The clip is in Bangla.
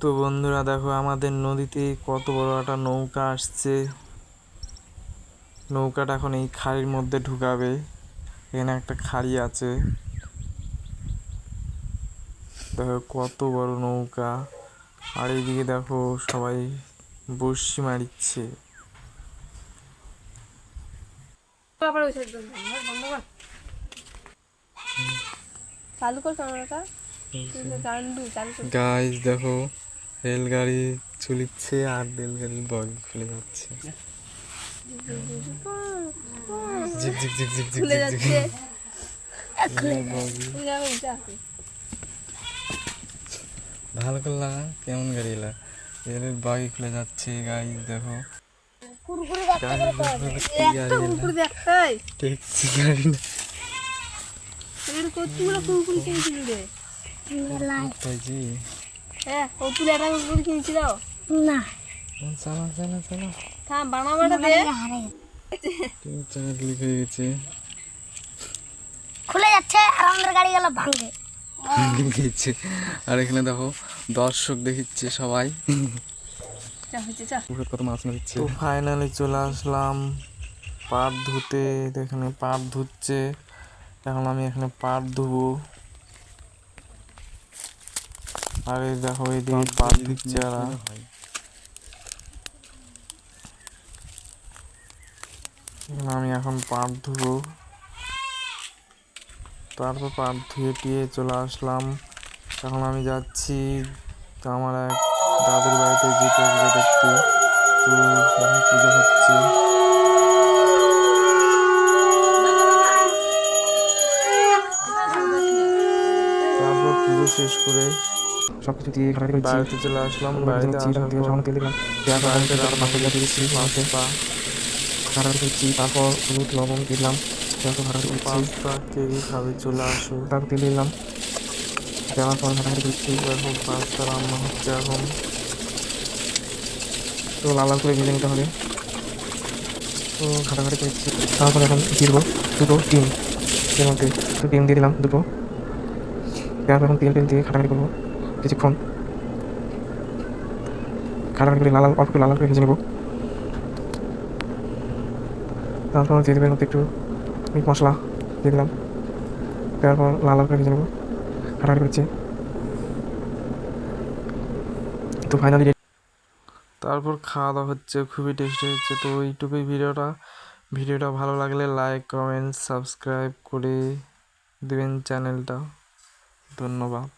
তো বন্ধুরা দেখো আমাদের নদীতে কত বড় একটা নৌকা আসছে। নৌকাটা এখন এই খাড়ির মধ্যে ঢুকাবে। এখানে একটা খাড়ি আছে। দেখো কত বড় নৌকা। আর এইদিকে দেখো সবাই বসি মারিচ্ছে। কর। চালু কর গাইস দেখো রেলগাড়ি চলিচ্ছে আর রেলগাড়ির বগি খুলে যাচ্ছে। ঝিক ঝিক ঝিক ঝিক ঝিক ঝিক ভালো করে লাগা কেমন গাড়ি এলা? রেলের বগি খুলে যাচ্ছে গাইস দেখো। কুরকুরে গাড়ি দেখো ট্যাক্সি গাড়ি না কতগুলো কুরকুরে রে হ্যাঁ ও তুলে একটা কুরকুরে কিনেছিল। না। চালা চালা চালা। থাম বানাবাটা দে। তিন চাকা ক্লিক গেছে। খুলে যাচ্ছে আর আমাদের গাড়ি গেল ভাঙে গেছে আর এখানে দেখো দর্শক দেখিচ্ছে সবাই। কত মাছ মারছে। তো ফাইনালি চলে আসলাম। পাট ধুতে এখানে পাট ধুচ্ছে। এখন আমি এখানে পাট ধুবো। আর এই দেখো এইদিকে আর এখানে আমি এখন পাট ধুবো। তারপর পাট ধুয়ে টিয়ে চলে আসলাম। এখন আমি যাচ্ছি আমার এক দাদুর বাড়িতে যেতে পুজো দেখতে। তো এখন পুজো হচ্ছে। তারপর পুজো শেষ করে সবকিছু দিয়ে ঘাটাঘাটি করছি। বাড়িতে চলে আসলাম বাড়িতে দিচ্ছি আসার পর সামান্য তেল দিলাম পেঁয়াজ বাড়িতে বাড়িতে রান্না পাঁচশো করে দিচ্ছি দিচ্ছি পাস্তা ঘাটাঘাটি করছি তারপর হলুদ লবণ দিলাম। পেঁয়াজ করছি। পাস্তা কে খাবে চলে আসো। তারপর তেল দিলাম। দেওয়ার পর ঘাটাঘাটি করছি। দেখো পাস্তা রান্না হচ্ছে এখন। তো লাল লাল করে ভেজে নিতে হবে। তো ঘাটাঘাটি করছি। তারপর এখন দিয়ে দুটো ডিম। এর মধ্যে দুটো ডিম দিয়ে দিলাম দুটো। দেওয়ার পর এখন তেল তেল দিয়ে ঘাটাঘাটি করব। কিছুক্ষণ। ঘাটাঘাটি করে লাল অল্প করে লাল করে ভেজে নেব। তারপর দিয়ে দেবেন একটু মিট মশলা দিয়ে দিলাম। দেওয়ার পর লাল করে ভেজে নেব। ঘাটাঘাটি করছি। তো ফাইনালি তারপর খাওয়া দাওয়া হচ্ছে, খুবই টেস্টি হচ্ছে। তো এইটুকুই ভিডিওটা। ভিডিওটা ভালো লাগলে লাইক কমেন্ট সাবস্ক্রাইব করে দেবেন চ্যানেলটা ধন্যবাদ।